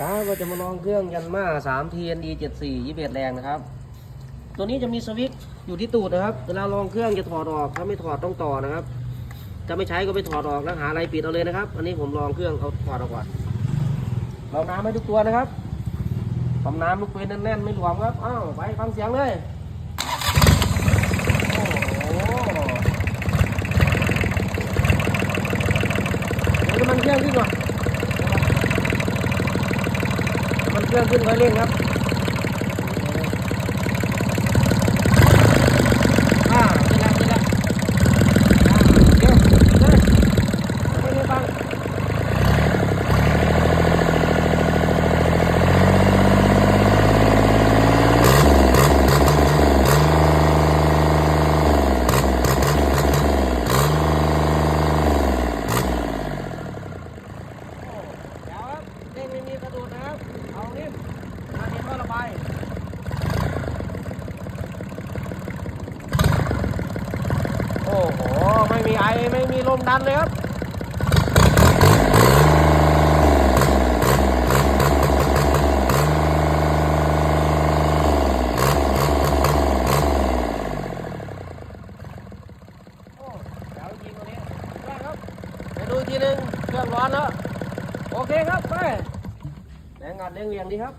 ครับเราจะมาลองเครื่องยันมา3 TND 74 21แรงนะครับ ตัวนี้จะมีสวิตช์อยู่ที่ตูดนะครับ เวลาลองเครื่องจะถอดออก ถ้าไม่ถอดต้องต่อนะครับ จะไม่ใช้ก็ไปถอดออกแล้วหาอะไรปิดเอาเลยนะครับ อันนี้ผมลองเครื่องเขาถอดออกก่อนเราน้ำให้ทุกตัวนะครับปั๊มน้ำลูกปืนแน่นๆไม่หลวมครับ อ้าวไปฟังเสียงเลยโอ้โหเดี๋ยวน้ำมันเครื่องขึ้นก่อนน้ำมัน เครื่องขึ้นค่อยเร่งครับ อ่าขึ้นแล้วขึ้นแล้วอ่าเดี๋ยวเลยไม่ได้ฟังโอ้เดี๋ยวครับเร่งไม่มีสะดุดนะครับ เอานิ่มมาเห็นว่าระบายโอ้โห ไม่มีไอ ไม่มีลมดันเลยครับโอ้เดี๋ยวยิงตัวนี้ได้ครับไปดูอีกทีหนึงเครื่องร้อนแล้ว โอเคครับ ไป แรงงานเร่งเรียงดีครับ